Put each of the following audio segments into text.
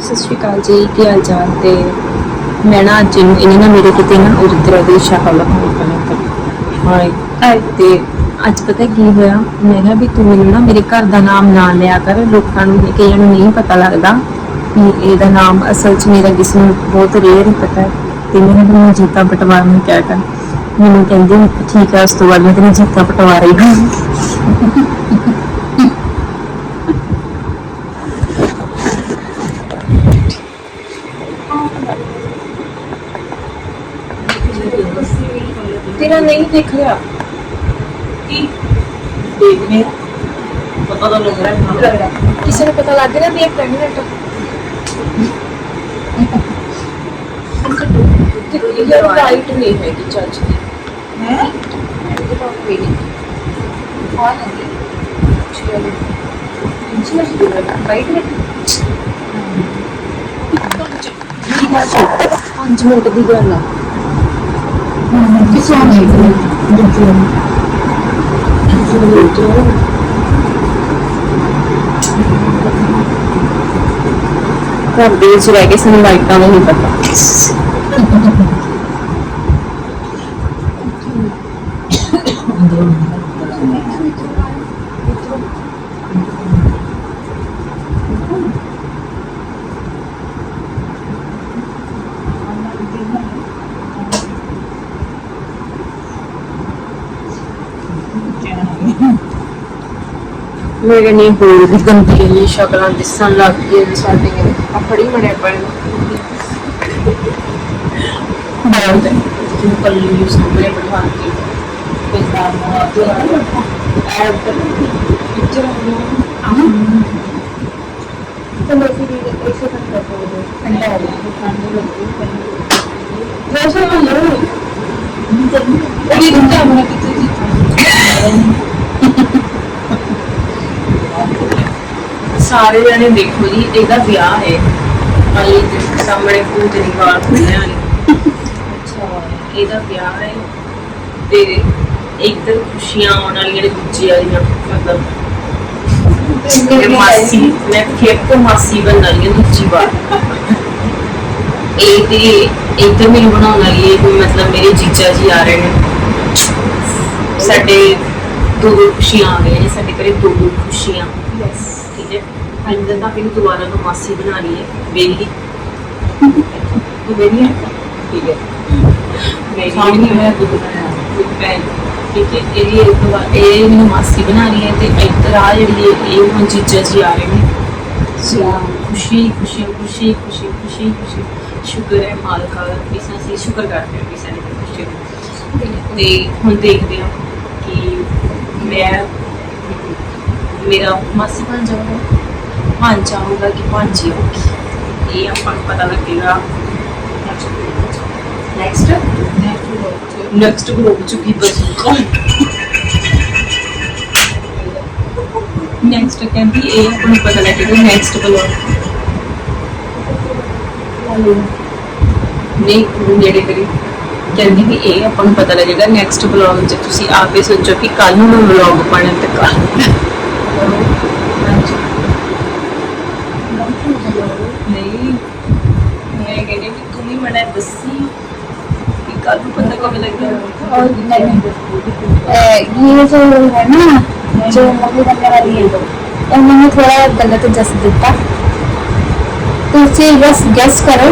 ਸਤਿ ਸ਼੍ਰੀ ਅਕਾਲ ਜੀ ਕੀ ਹਾਲ ਚਾਲ ਤੇ ਮੈਂ ਨਾ ਅੱਜ ਇਹਨੂੰ- ਨਾ ਮੇਰੇ ਕਿਤੇ ਨਾ ਉਰਦਰਾ ਦੀ ਸ਼ਕਲ ਹਾਂ ਤੇ ਅੱਜ ਪਤਾ ਕੀ ਹੋਇਆ? ਮੈਂ ਕਿਹਾ ਵੀ ਤੂੰ ਮੈਨੂੰ ਨਾ ਮੇਰੇ ਘਰ ਦਾ ਨਾਮ ਨਾ ਲਿਆ ਕਰ ਲੋਕਾਂ ਨੂੰ ਕਈਆਂ ਨੂੰ ਨਹੀਂ ਪਤਾ ਲੱਗਦਾ ਕਿ ਇਹਦਾ ਨਾਮ ਅਸਲ 'ਚ ਮੇਰਾ ਕਿਸ ਨੂੰ ਬਹੁਤ ਰੇਅਰ ਹੀ ਪਤਾ ਹੈ। ਤੇ ਮੈਂ ਕਿਹਾ ਜੀਤਾ ਪਟਵਾਰ ਨੂੰ ਕਹਿ ਕਰ। ਮੈਨੂੰ ਕਹਿੰਦੇ ਠੀਕ ਹੈ ਉਸ ਤੋਂ ਬਾਅਦ ਮੈਂ ਤੈਨੂੰ ਜੀਤਾ ਪਟਵਾਰ ਹੀ ਕਹਾਂ ਤੇਰਾ ਨਹੀਂ ਦੇਖ ਲਿਆ ਕੀ ਦੇਖਨੇ ਪਤਾ ਤਾਂ ਲੱਗ ਰਿਹਾ ਹੈ ਲੱਗ ਰਿਹਾ ਕਿਸੇ ਨੂੰ ਪਤਾ ਲੱਗ ਗਿਆ ਵੀ ਇਹ ਪ੍ਰੈਗਨੈਂਟ ਤੇ ਇਹ ਰਾਈਟ ਨਹੀਂ ਹੈ ਕਿ ਚੱਜ ਦੀ ਹੈ ਇਹ ਤਾਂ ਕੋਈ ਨਹੀਂ ਕੌਣ ਹੈ ਚਲੋ ਇੰਚੀਅਰ ਦੀ ਰਾਈਟ ਨੇ ਪੰਜ ਮਿੰਟ ਦੀ ਗੱਲ ਆ ਕਿਸੇ ਨੇ ਘਰ ਦੇ ਵਿੱਚ ਰਹਿ ਕੇ ਸਾਨੂੰ ਲਾਈਟਾਂ ਦਾ ਨਹੀਂ ਪਤਾ ਮੇਰੇ ਨਹੀਂ ਹੋਰ ਵੀ ਗੰਦੀ ਜੀ ਸ਼ਕਲਾਂ ਦਿਸਣ ਲੱਗ ਗਈਆਂ ਸਾਡੀਆਂ ਆ ਫੜੀ ਮੜੇ ਪਣ ਬਾਹਰ ਤੇ ਜਿਉਂ ਕੱਲੀ ਨੂੰ ਸਾਹਮਣੇ ਬਿਠਾ ਕੇ ਬੇਕਾਰ ਮੋਹ ਤੇ ਐਡ ਕਰ ਪਿਕਚਰ ਚਲੋ ਫਿਰ ਇਹ ਇਸੇ ਤਰ੍ਹਾਂ ਕਰ ਦੋ ਠੰਡਾ ਹੋ ਗਿਆ। ਠੰਡ ਲੱਗੀ ਵੈਸੇ ਉਹ ਲੋ ਉਹ ਇਹ ਤਾਂ ਮੈਂ ਕਿਤੇ ਜਿੱਤ ਸਾਰੇ ਜਣੇ ਦੇਖੋ ਜੀ, ਇਹਦਾ ਵਿਆਹ ਹੈ। ਅਲੀ ਸਾਹਮਣੇ ਭੂਤ ਦੀ ਖੁੱਲੇ ਵਾਲੀ ਅੱਛਾ, ਇਹਦਾ ਵਿਆਹ ਹੈ। ਤੇ ਇੱਧਰ ਖੁਸ਼ੀਆਂ ਆਉਣ ਵਾਲੀਆਂ ਨੇ ਦੂਜੀ ਵਾਲੀਆਂ, ਮਤਲਬ ਇਹ ਮਾਸੀ, ਮੈਂ ਫਿਰ ਤੋਂ ਮਾਸੀ ਬਣ ਵਾਲੀ ਹਾਂ ਦੂਜੀ ਵਾਰ। ਇਹ ਤੇ ਇੱਧਰ ਮੈਨੂੰ ਬਣਾਉਣ ਵਾਲੀ ਹੈ, ਕੋਈ ਮਤਲਬ ਮੇਰੇ ਜੀਜਾ ਜੀ ਆ ਰਹੇ ਨੇ। ਸਾਡੇ ਦੋ ਦੋ ਖੁਸ਼ੀਆਂ ਆ ਗਈਆਂ ਨੇ, ਸਾਡੇ ਘਰੇ ਦੋ ਦੋ ਖੁਸ਼ੀਆਂ। यस ਅੰਦਰ ਦਾ ਫਿਰ ਦੁਬਾਰਾ ਤੋਂ ਮਾਸੀ ਬਣਾ ਲਈ ਹੈ ਵੇਲੀ। ਤੂੰ ਵੇਲੀ ਹੈ? ਠੀਕ ਹੈ। ਮੇਰੀ ਸਾਹਮਣੇ ਮੈਂ ਦੁੱਧ ਬਣਾਇਆ ਦੁੱਧ ਪੈਨ ਠੀਕ ਹੈ। ਇਹ ਵੀ ਇੱਕ ਵਾਰ ਇਹ ਮੈਨੂੰ ਮਾਸੀ ਬਣਾ ਰਹੀ ਹੈ ਤੇ ਇੱਧਰ ਆ ਜਿਹੜੀ ਇਹ ਹੁਣ ਚੀਜ਼ਾਂ ਜੀ ਆ ਰਹੇ ਨੇ। ਸੋ ਖੁਸ਼ੀ ਖੁਸ਼ੀ ਖੁਸ਼ੀ ਖੁਸ਼ੀ ਖੁਸ਼ੀ ਖੁਸ਼ੀ। ਸ਼ੁਕਰ ਹੈ ਮਾਲਕਾ ਇਸ ਅਸੀਂ ਸ਼ੁਕਰ ਕਰਦੇ ਹਾਂ ਕਿ ਸਾਨੂੰ ਖੁਸ਼ੀ ਤੇ ਹੁਣ ਦੇਖਦੇ ਹਾਂ ਕਿ ਮੈਂ ਮੇਰਾ ਮਾਸੀ ਬਣ ਜਾਊਗਾ। ਬਣ ਜਾਊਗਾ ਕਿ ਭਾਂਜੀ ਹੋਊਗੀ। ਇਹ ਆਪਾਂ ਨੂੰ ਪਤਾ ਲੱਗੇਗਾ। ਨੈਕਸਟ ਨੈਕਸਟ ਗਰੁੱਪ ਚ ਕੀ ਬਚੂਗਾ ਨੈਕਸਟ ਕਹਿੰਦੀ ਇਹ ਆਪਾਂ ਨੂੰ ਪਤਾ ਲੱਗੇਗਾ ਨੈਕਸਟ ਬਲੌਗ ਨਹੀਂ ਨੇੜੇ ਕਰੀ। ਕਹਿੰਦੀ ਵੀ ਇਹ ਆਪਾਂ ਨੂੰ ਪਤਾ ਲੱਗੇਗਾ ਨੈਕਸਟ ਬਲੌਗ ਚ। ਤੁਸੀਂ ਆਪੇ ਸੋਚੋ ਕਿ ਕੱਲ ਨੂੰ ਬਲੌਗ ਪਾਣਾ ਤੇ ਕੱਲ ये जो है ना जो मम्मी बनने वाली है उन्होंने थोड़ा गलत जस दिता तो उसे बस गेस करो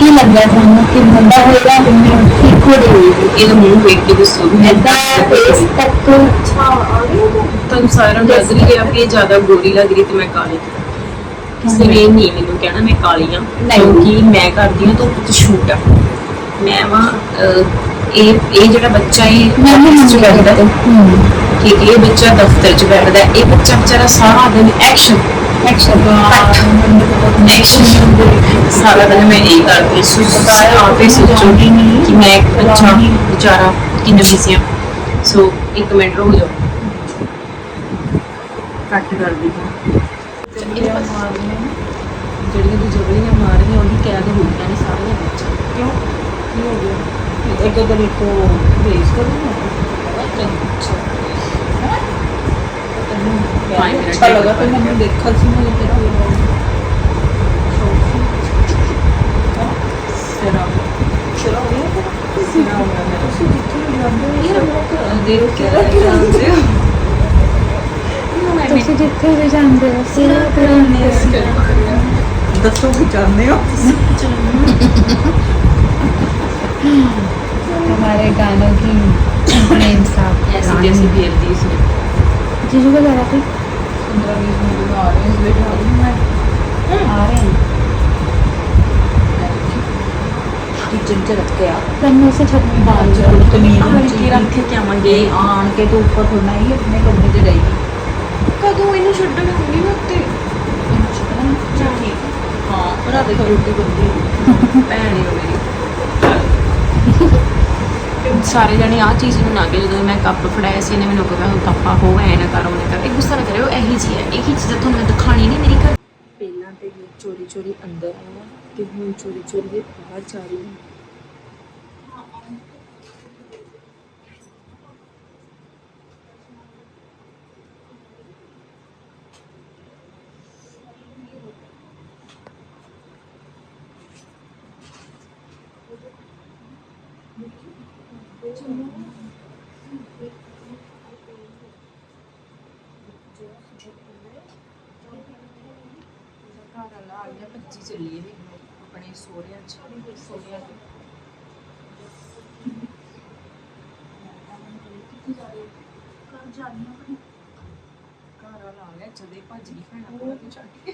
की लग रहा था हमें कि बंदा होगा कि खुद होगी ਇਹਦਾ ਮੂੰਹ ਵੇਖ ਕੇ ਦੱਸੋ ਵੀ ऐसा फेस तक तो ਤੁਹਾਨੂੰ ਸਾਰਿਆਂ ਨੂੰ ਲੱਗ ਰਹੀ ਹੈ ਕਿ ਇਹ ਜ਼ਿਆਦਾ ਗੋਰੀ ਲੱਗ ਰਹੀ ਤੇ ਮੈਂ ਕਾਲੀ ਕਿਸੇ ਨੇ ਨਹੀਂ ਮੈਨੂੰ ਕਹਿਣਾ ਮੈਂ ਕਾਲੀ ਆ ਨਹੀਂ। ਕਿਉਂਕਿ ਮੈਂ ਕਰਦੀ ਹਾਂ ਤਾਂ ਸ਼ੂਟ ਆ ਮੈਂ ਵਾ ਇਹ ਇਹ ਜਿਹੜਾ ਬੱਚਾ ਇਹ ਚ ਬੈਠਦਾ ਕਿ ਇਹ ਬੱਚਾ ਦਫ਼ਤਰ ਚ ਬੈਠਦਾ ਇਹ ਬੱਚਾ ਵਿਚਾਰਾ ਸਾਰਾ ਦਿਨ ਐਕਸ਼ਨ ਐਕਸ਼ਨ ਐਕਸ਼ਨ ਵਿਚਾਰਾ ਕਿੰਨੇ ਸੋ। ਇੱਕ ਮਿੰਟ ਰੁਕ ਜਾਓ। ਕੱਟ ਕਰ ਦਿੱਤਾ ਜਿਹੜੀਆਂ ਕੈਦ ਹੋ ਗਈਆਂ ਨੇ। एक अगर एक तो भेज कर अच्छा लगा तो मैंने देखा सी मुझे तेरा सिरा सिरा हो गया सिरा हो गया मेरा उसे दिखने लगा ये मेरा तो देर के लगे ਤੁਸੀਂ ਜਿੱਥੇ ਵੀ ਜਾਂਦੇ ਹੋ ਸਿਰਾ ਕਰਾਉਂਦੇ ਹੋ ਦੱਸੋ ਵੀ ਜਾਂਦੇ ਹੋ ਤੁਸੀਂ हमारे गानों की मेन साहब ऐसी जैसी बेरदी से जीजू को लगा थी पंद्रह बीस मिनट में आ रहे हैं इस बैठा रही हूँ मैं आ रहे हैं किचन च रख के आ कन्नों से छत में डाल दो जरूरत नहीं ਆਹ ਕੀ ਰੱਖ ਕੇ ਆਵਾਂਗੇ आन के तो ऊपर थोड़ा ही अपने कमरे च जाएगी ਕਦੋਂ ਇਹਨੂੰ ਛੱਡਣ ਆਉਂਗੀ ਮੈਂ ਉੱਤੇ हाँ बना देखो रोटी बनती ਭੈਣ ਹੀ ਹੋ ਮੇਰੀ ਸਾਰੇ ਜਣੇ ਆਹ ਚੀਜ਼ ਨੂੰ ਨਾ ਕੇ ਜਦੋਂ ਮੈਂ ਕੱਪ ਫੜਾਇਆ ਸੀ, ਇਹਨੇ ਮੈਨੂੰ ਕਿਹਾ ਕੱਪਾ ਹੋ ਐ ਨਾ ਕਰੋ ਨਾ ਕਰ ਇਹ ਗੁੱਸਾ ਨਾ ਕਰਿਓ, ਇਹੀ ਜੀ ਹੈ। ਇਹੀ ਚੀਜ਼ਾਂ ਤੁਹਾਨੂੰ ਮੈਂ ਦਿਖਾਣੀ ਨਹੀਂ ਮੇਰੀ ਘਰ। ਪਹਿਲਾਂ ਤੇ ਚੋਰੀ ਚੋਰੀ ਅੰਦਰ ਆਇਆ ਤੇ ਹੁਣ ਚੋਰੀ ਚੋਰੀ ਦੇ ਬਾਹਰ ਜਾ ਰਹੀ ਹਾਂ। ਘਰ ਵਾਲਾ ਆ ਗਿਆ ਭੱਜੀ ਚੱਲੀਏ ਵੀ ਆਪਣੇ ਸੋਹਰਿਆਂ ਚ ਸੋਹਰਿਆਂ ਚ ਘਰ ਵਾਲਾ ਆ ਗਿਆ ਜਦੇ ਭੱਜ ਗਈ ਭੈਣਾ ਕੋਲ ਤੇ ਛੱਡ ਕੇ।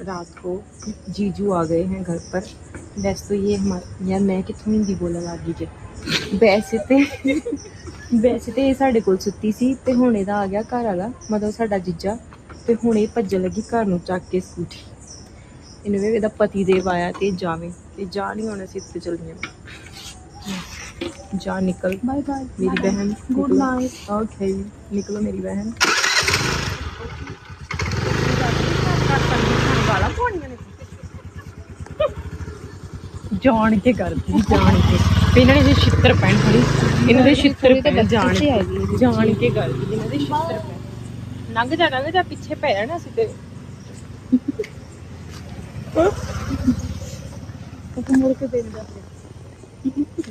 रात को जीजू आ गए हैं घर पर वैसे तो ये हमारा यार मैं ਕਿੱਥੋਂ ਹਿੰਦੀ ਬੋਲਣ ਲੱਗ ਗਈ ਜੇ ਵੈਸੇ ਤੇ ਵੈਸੇ ਤੇ ਇਹ ਸਾਡੇ ਕੋਲ ਸੁੱਤੀ ਸੀ ਤੇ ਹੁਣ ਇਹਦਾ ਆ ਗਿਆ ਘਰ ਵਾਲਾ ਮਤਲਬ ਸਾਡਾ ਜੀਜਾ ਤੇ ਹੁਣ ਇਹ ਭੱਜਣ ਲੱਗੀ ਘਰ ਨੂੰ ਚੱਕ ਕੇ ਸਕੂਟੀ ਇਹਨੂੰ ਵੀ ਇਹਦਾ ਪਤੀ ਦੇਵ ਆਇਆ ਤੇ ਇਹ ਜਾਵੇ ਤੇ ਜਾ ਨਹੀਂ ਹੁਣ ਅਸੀਂ ਉੱਤੇ ਚੱਲਦੇ ਹਾਂ ਜਾ ਨਿਕਲ बाय बाय मेरी बहन गुड निकलो। नाइट ओके निकलो मेरी ਜਾਣ ਕੇ ਕਰਦੀ ਜਾਣ ਕੇ। ਇਹਨਾਂ ਨੇ ਜੇ ਛਿੱਤਰ ਪੈਣ ਥੋੜੀ ਇਹਨਾਂ ਦੇ ਛਿੱਤਰ ਪੈਣ ਜਾਣ ਕੇ। ਜਾਣ ਕੇ ਕਰਦੀ ਇਹਨਾਂ ਦੇ ਛਿੱਤਰ ਪੈਣ। ਲੰਘ ਜਾ ਲੰਘ ਜਾ ਪਿੱਛੇ ਪੈ ਜਾਣਾ ਅਸੀਂ ਤੇ। ਉਹ ਮੁੜ ਕੇ ਦੇਣ ਦਾ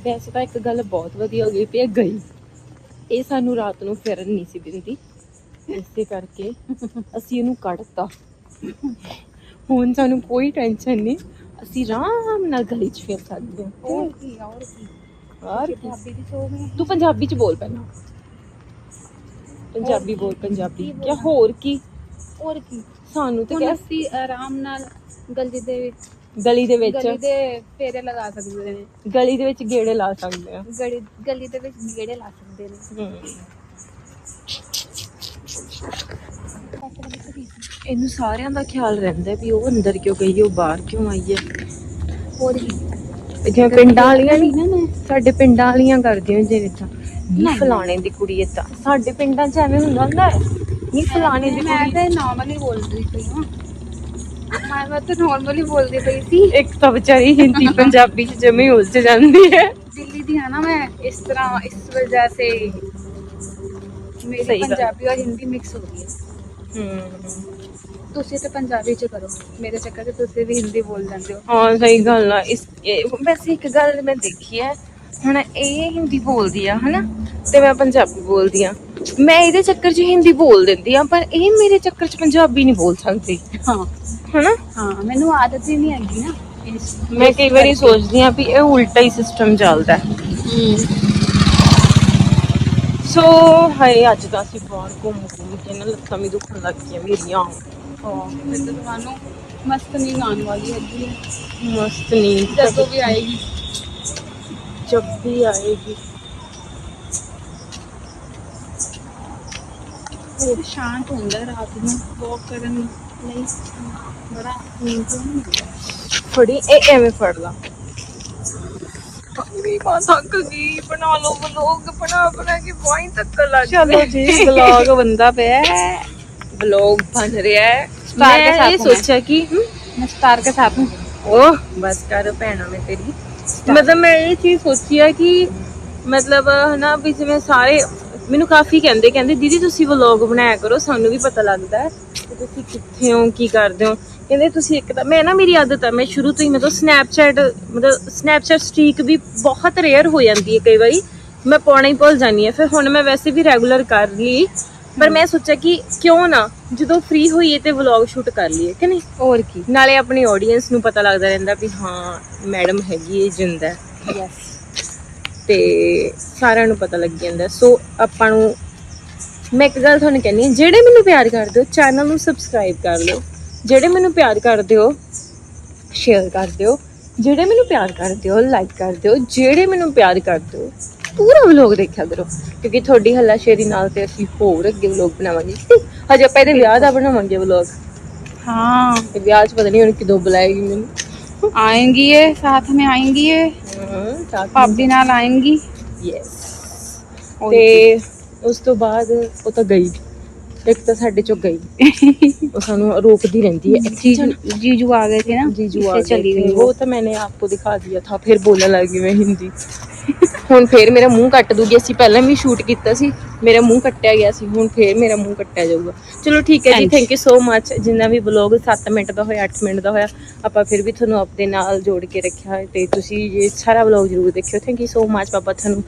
ਵੈਸੇ ਤਾਂ ਇੱਕ ਗੱਲ ਬਹੁਤ ਵਧੀਆ ਹੋ ਗਈ ਪਈ ਗਈ। ਇਹ ਸਾਨੂੰ ਰਾਤ ਨੂੰ ਫਿਰਨ ਨਹੀਂ ਸੀ ਦਿੰਦੀ। ਇਸੇ ਕਰਕੇ ਅਸੀਂ ਇਹਨੂੰ ਕੱਢਤਾ। ਹੁਣ ਸਾਨੂੰ ਕੋਈ ਟੈਨਸ਼ਨ ਨਹੀਂ। ਅਸੀਂ ਆਰਾਮ ਨਾਲ ਗਲੀ 'ਚ ਫਿਰ ਸਕਦੇ ਹਾਂ। ਹੋਰ ਕੀ ਹੋਰ ਕੀ? ਪੰਜਾਬੀ ਤੂੰ ਪੰਜਾਬੀ 'ਚ ਬੋਲ ਪਹਿਲਾਂ। ਪੰਜਾਬੀ ਬੋਲ ਪੰਜਾਬੀ। ਕੀ ਹੋਰ ਕੀ? ਹੋਰ ਕੀ? ਸਾਨੂੰ ਤੇ ਹੁਣ ਅਸੀਂ ਆਰਾਮ ਨਾਲ ਗਲੀ ਦੇ ਵਿੱਚ ਗਲੀ ਦੇ ਵਿੱਚ। ਫੇਰੇ ਲਗਾ ਸਕਦੇ ਨੇ। ਗਲੀ ਦੇ ਵਿੱਚ ਗੇੜੇ ਲਾ ਸਕਦੇ ਆ। ਗਲੀ ਦੇ ਵਿੱਚ ਗੇੜੇ ਲਾ ਸਕਦੇ ਨੇ। ਇਹਨੂੰ ਸਾਰਿਆਂ ਦਾ ਖਿਆਲ ਰਹਿੰਦਾ ਵੀ ਉਹ ਅੰਦਰ ਕਿਉਂ ਗਈ ਉਹ ਬਾਹਰ ਕਿਉਂ ਆਈ ਹੈ। ਹੋਰ ਜਿਵੇਂ ਪਿੰਡਾਂ ਵਾਲੀਆਂ ਨਹੀਂ ਨਾ ਸਾਡੇ ਪਿੰਡਾਂ ਵਾਲੀਆਂ ਕਰਦੀਆਂ ਜਿਵੇਂ ਤਾਂ। ਨਹੀਂ। ਫਲਾਣੇ ਦੀ ਕੁੜੀ ਇਦਾਂ ਸਾਡੇ ਪਿੰਡਾਂ 'ਚ ਐਵੇਂ ਹੁੰਦਾ ਹੁੰਦਾ ਨਹੀਂ ਫਲਾਣੇ ਦੀ ਕੁੜੀ। ਮੈਂ ਤਾਂ ਨਾਰਮਲੀ ਬੋਲਦੀ ਪਈ ਹਾਂ। ਮੈਂ ਤਾਂ ਨਾਰਮਲੀ ਬੋਲਦੀ ਪਈ ਸੀ। ਇੱਕ ਤਾਂ ਵਿਚਾਰੀ ਹਿੰਦੀ ਪੰਜਾਬੀ 'ਚ ਜਮੀ ਉਲਝ ਜਾਂਦੀ ਹੈ। ਦਿੱਲੀ ਦੀ ਹਾਂ ਨਾ ਮੈਂ ਇਸ ਤਰ੍ਹਾਂ ਇਸ ਵਜ੍ਹਾ ਸੇ ਮੇਰੀ ਪੰਜਾਬੀ ਔਰ ਹਿੰਦੀ ਮਿਕਸ ਹੋ ਗਈ ਹੈ। ਹੂੰ। ਤੁਸੀਂ ਤੇ ਪੰਜਾਬੀ ਚ ਕਰੋ। ਮੇਰੇ ਚੱਕਰ ਤੇ ਤੁਸੀਂ ਵੀ ਹਿੰਦੀ ਬੋਲ ਜਾਂਦੇ ਹੋ। ਹਾਂ ਸਹੀ ਗੱਲ ਆ। ਇਸ ਇਹ- ਵੈਸੇ ਇੱਕ ਗੱਲ ਮੈਂ ਦੇਖੀ ਹੈ ਹੁਣ ਇਹ ਹਿੰਦੀ ਬੋਲਦੀ ਆ ਹਨਾ? ਤੇ ਮੈਂ ਪੰਜਾਬੀ ਬੋਲਦੀ ਆ। ਮੈਂ ਇਹਦੇ ਚੱਕਰ 'ਚ ਹਿੰਦੀ ਬੋਲ ਦਿੰਦੀ ਆ ਪਰ ਇਹ ਮੇਰੇ ਚੱਕਰ 'ਚ ਪੰਜਾਬੀ ਨਹੀਂ ਬੋਲ ਸਕਦੀ। ਹਾਂ। ਹਨਾ? ਹਾਂ ਮੈਨੂੰ ਆਦਤ ਹੀ ਨਹੀਂ ਹੈਗੀ ਨਾ। ਇਸ ਮੈਂ ਕਈ ਵਾਰੀ ਸੋਚਦੀ ਆ ਵੀ ਇਹ ਉਲਟਾ ਹੀ ਸਿਸਟਮ ਚੱਲਦਾ ਹੈ। ਸੋ ਹਾਏ ਅੱਜ ਤਾਂ ਅਸੀਂ ਬਾਹਰ ਘੁੰਮ ਘੁੰਮ ਕੇ ਨਾ ਲੱਤਾਂ ਵੀ ਦੁਖਣ ਲੱਗ ਗਈਆਂ ਮੇਰੀਆਂ। ਹਾਂ ਫਿਰ ਤਾਂ ਤੁਹਾਨੂੰ ਮਸਤ ਨੀਂਦ ਆਉਣ ਵਾਲੀ ਹੈਗੀ ਹੈ। ਮਸਤ ਨੀਂਦ ਜਦੋਂ ਵੀ ਆਏਗੀ। ਜਬ ਵੀ ਆਏਗੀ। ਉਹ ਸ਼ਾਂਤ ਹੁੰਦਾ ਹੈ ਰਾਤ ਨੂੰ ਵਾਕ ਕਰਨ ਲਈ। ਬੜਾ ਨੀਂਦ ਨਹੀਂ ਆਉਂਦੀ। ਫੜੀ ਇਹ ਐਵੇਂ ਫੜ ਲਾ। ਵੀ ਮਾਂ ਥੱਕ ਗਈ ਬਣਾ ਲਓ ਵਲੋਗ ਬਣਾ ਬਣਾ ਕੇ ਵਾਈ ਤੱਕ ਲੱਗ ਚਲੋ ਜੀ ਵਲੋਗ ਬੰਦਾ ਪਿਆ ਹੈ ਵਲੌਗ ਬਣ ਰਿਹਾ ਹੈ Star ਕੇ ਮੈਂ ਸਾਥ ਇਹ ਹੂੰ मैं। ਸੋਚਿਆ ਕਿ ਹਮ, मैं स्टार के साथ हूँ ਓਹ ਬਸ ਕਰ ਭੈਣਾ ਮੈਂ ਤੇਰੀ ਮਤਲਬ ਮੈਂ ਇਹ ਚੀਜ਼ ਸੋਚੀ ਆ ਕਿ ਮਤਲਬ ਹਨਾ ਵੀ ਜਿਵੇਂ ਸਾਰੇ ਮੈਨੂੰ ਕਾਫੀ ਕਹਿੰਦੇ ਕਹਿੰਦੇ ਦੀਦੀ ਤੁਸੀਂ ਵਲੌਗ ਬਣਾਇਆ ਕਰੋ ਸਾਨੂੰ ਵੀ ਪਤਾ ਲੱਗਦਾ ਹੈ ਕਿ ਤੁਸੀਂ ਕਿੱਥੇ ਹੋ ਕੀ ਕਰਦੇ ਹੋ ਕਹਿੰਦੇ ਤੁਸੀਂ ਇੱਕ ਤਾਂ ਮੈਂ ਨਾ ਮੇਰੀ ਆਦਤ ਆ ਮੈਂ ਸ਼ੁਰੂ ਤੋਂ ਹੀ ਮਤਲਬ ਸਨੈਪਚੈਟ ਮਤਲਬ ਸਨੈਪਚੈਟ ਸਟ੍ਰੀਕ ਵੀ ਬਹੁਤ ਰੇਅਰ ਹੋ ਜਾਂਦੀ ਹੈ ਕਈ ਵਾਰੀ ਮੈਂ ਪਾਉਣਾ ਹੀ ਭੁੱਲ ਜਾਂਦੀ ਹਾਂ ਫਿਰ ਹੁਣ ਮੈਂ ਵੈਸੇ ਵੀ ਰੈਗੂਲਰ ਕਰ ਲਈ ਪਰ ਮੈਂ ਸੋਚਿਆ ਕਿ ਕਿਉਂ ਨਾ ਜਦੋਂ ਫ੍ਰੀ ਹੋਈਏ ਤੇ ਵਲੌਗ ਸ਼ੂਟ ਕਰ ਲਈਏ ਕਿ ਨਹੀਂ? ਹੋਰ ਕੀ। ਨਾਲੇ ਆਪਣੀ ਆਡੀਅנס ਨੂੰ ਪਤਾ ਲੱਗਦਾ ਰਹਿੰਦਾ ਵੀ ਹਾਂ ਮੈਡਮ ਹੈਗੀ ਇਹ ਜਿੰਦਾ ਯੈਸ ਤੇ ਸਾਰਿਆਂ ਨੂੰ ਪਤਾ ਲੱਗ ਜਾਂਦਾ ਸੋ ਆਪਾਂ ਨੂੰ ਮੈਂ ਇੱਕ ਗੱਲ ਤੁਹਾਨੂੰ ਕਹਿੰਨੀ ਹਾਂ ਜਿਹੜੇ ਮੈਨੂੰ ਪਿਆਰ ਕਰਦੇ ਹੋ ਚੈਨਲ ਨੂੰ ਸਬਸਕ੍ਰਾਈਬ ਕਰ ਲਓ। ਜਿਹੜੇ ਮੈਨੂੰ ਪਿਆਰ ਕਰਦੇ ਹੋ ਸ਼ੇਅਰ ਕਰ ਦਿਓ। ਜਿਹੜੇ ਮੈਨੂੰ ਪਿਆਰ ਕਰਦੇ ਹੋ ਲਾਈਕ ਕਰ ਦਿਓ। ਜਿਹੜੇ ਮੈਨੂੰ ਪਿਆਰ ਕਰਦੇ ਹੋ ਪੂਰਾ ਵਲੌਗ ਦੇਖਿਆ ਕਰੋ ਕਿਉਂਕਿ ਤੁਹਾਡੀ ਹੱਲਾਸ਼ੇਰੀ ਨਾਲ ਤੇ ਅਸੀਂ ਹੋਰ ਅੱਗੇ ਵਲੌਗ ਬਣਾਵਾਂਗੇ ਹਜੇ ਆਪਾਂ ਇਹਦੇ ਵਿਆਹ ਦਾ ਬਣਾਵਾਂਗੇ ਵਲੌਗ हाँ ਤੇ ਵਿਆਹ 'ਚ ਪਤਾ ਨਹੀਂ ਹੁਣ ਕਿਦੋਂ ਬੁਲਾਏਗੀ ਮੈਨੂੰ आएंगी ये साथ में आएंगी ये ਹਾਂ भाभी नाल आएंगी ਯੈਸ और ਤੇ ਉਸ ਤੋਂ ਬਾਅਦ ਉਹ ਤਾਂ ਗਈ ਇੱਕ ਤਾਂ ਸਾਡੇ ਚੋਂ ਗਈ ਉਹ ਸਾਨੂੰ ਰੋਕਦੀ ਰਹਿੰਦੀ है जीजू जीजू आ गए थे ना जीजू आ इससे गए चली थे, गई वो तो मैंने आपको दिखा दिया था फिर बोलने लगी मैं हिंदी ਹੁਣ ਫੇਰ ਮੇਰਾ ਮੂੰਹ ਕੱਟ ਦੂਗੀ ਅਸੀਂ ਪਹਿਲਾਂ ਵੀ ਸ਼ੂਟ ਕੀਤਾ ਸੀ ਮੇਰਾ ਮੂੰਹ ਕੱਟਿਆ ਗਿਆ ਸੀ ਹੁਣ ਫੇਰ ਮੇਰਾ ਮੂੰਹ ਕੱਟਿਆ ਜਾਊਗਾ। ਚਲੋ ਠੀਕ ਹੈ ਜੀ। ਥੈਂਕ ਯੂ ਸੋ ਮੱਚ ਜਿੰਨਾ ਵੀ ਵਲੌਗ 7 ਮਿੰਟ ਦਾ ਹੋਇਆ 8 ਮਿੰਟ ਦਾ ਹੋਇਆ ਆਪਾਂ ਫਿਰ ਵੀ ਤੁਹਾਨੂੰ ਆਪਣੇ ਨਾਲ ਜੋੜ ਕੇ ਰੱਖਿਆ ਤੇ ਤੁਸੀਂ ਇਹ ਸਾਰਾ ਵਲੌਗ ਜ਼ਰੂਰ ਦੇਖਿਓ। ਥੈਂਕ ਯੂ ਸੋ ਮੱਚ ਬਾਬਾ ਤੁਹਾਨੂੰ।